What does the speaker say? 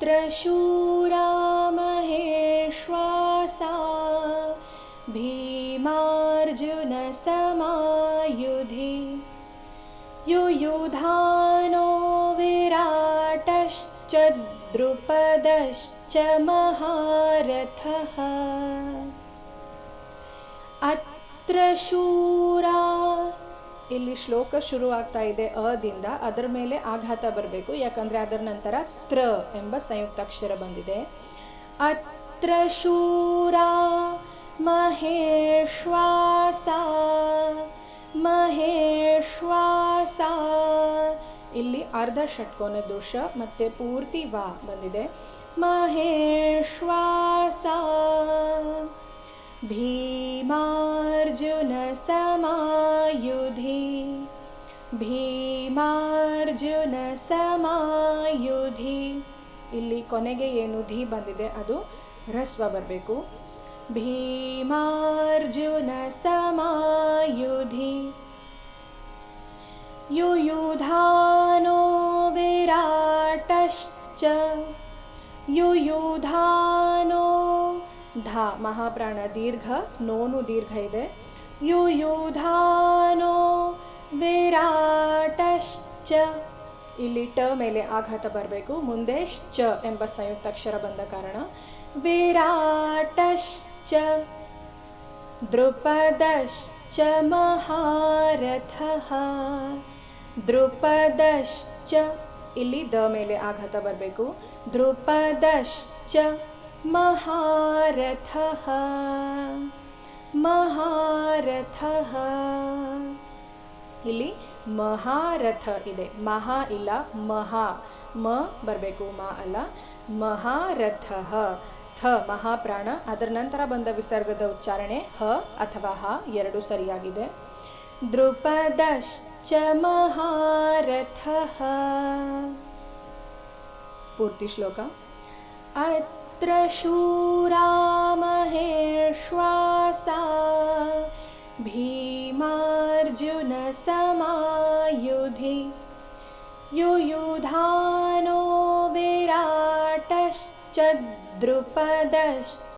त्र महेश्वासा भीमार्जुनसमायुधि। युयुधानो विराटश्च द्रुपदश्च महारथः। अत्र शूरा ಇಲ್ಲಿ ಶ್ಲೋಕ ಶುರು ಆಗ್ತಾ ಇದೆ ಅದಿಂದ ಅದರ ಮೇಲೆ ಆಘಾತ ಬರಬೇಕು. ಯಾಕಂದ್ರೆ ಅದರ ನಂತರ ತ್ರ ಎಂಬ ಸಂಯುಕ್ತಾಕ್ಷರ ಬಂದಿದೆ. ಅತ್ರ ಶೂರ ಮಹೇಶ್ವಾಸ ಮಹೇಶ್ವಾಸ. ಇಲ್ಲಿ ಅರ್ಧ ಷಟ್ಕೋನ ದೋಷ ಮತ್ತೆ ಪೂರ್ತಿ ವಾ ಬಂದಿದೆ. ಮಹೇಶ್ವಾಸ भीमार्जुनसमायुधि ಭೀಮಾರ್ಜುನಸಮಾಯುಧಿ ಇಲ್ಲಿ ಕೊನೆಗೆ ಏನು ಧಿ ಬಂದಿದೆ ಅದು ಹ್ರಸ್ವ ಬರಬೇಕು ಭೀಮಾರ್ಜುನಸಮಾಯುಧಿ ಯುಯುಧಾನೋ ವಿರಾಟಶ್ಚ ಯುಯುಧಾನೋ ಧ ಮಹಾಪ್ರಾಣ ದೀರ್ಘ ನೋನು ದೀರ್ಘ ಇದೆ ಯುಯುಧಾನೋ ವಿರಾಟಶ್ಚ ಇಲ್ಲಿ ಟ ಮೇಲೆ ಆಘಾತ ಬರಬೇಕು ಮುಂದೆ ಶ್ಚ ಎಂಬ ಸಂಯುಕ್ತಾಕ್ಷರ ಬಂದ ಕಾರಣ ವಿರಾಟಶ್ಚ ದೃಪದಶ್ಚ ಮಹಾರಥಃ ದೃಪದಶ್ಚ ಇಲ್ಲಿ ದ ಮೇಲೆ ಆಘಾತ ಬರಬೇಕು ದೃಪದಶ್ಚ महारथः ಮಹಾರಥ. ಇಲ್ಲಿ ಮಹಾರಥ ಇದೆ. ಮಹಾ ಇಲ್ಲ, ಮಹಾ. ಮ ಬರಬೇಕು, ಮಾ ಅಲ್ಲ. ಮಹಾರಥ. ಥ, ಮಹಾಪ್ರಾಣ. ಅದರ ನಂತರ ಬಂದ ವಿಸರ್ಗದ ಉಚ್ಚಾರಣೆ ಹ ಅಥವಾ ಹ ಎರಡು ಸರಿಯಾಗಿದೆ. ದೃಪದಶ್ಚ ಮಹಾರಥ. ಪೂರ್ತಿ ಶ್ಲೋಕ. ಅತ್ರ ಶೂರಾಮಹೇ भीमार्जुनसमायुधि युयुधानो विराटश्च द्रुपदश्च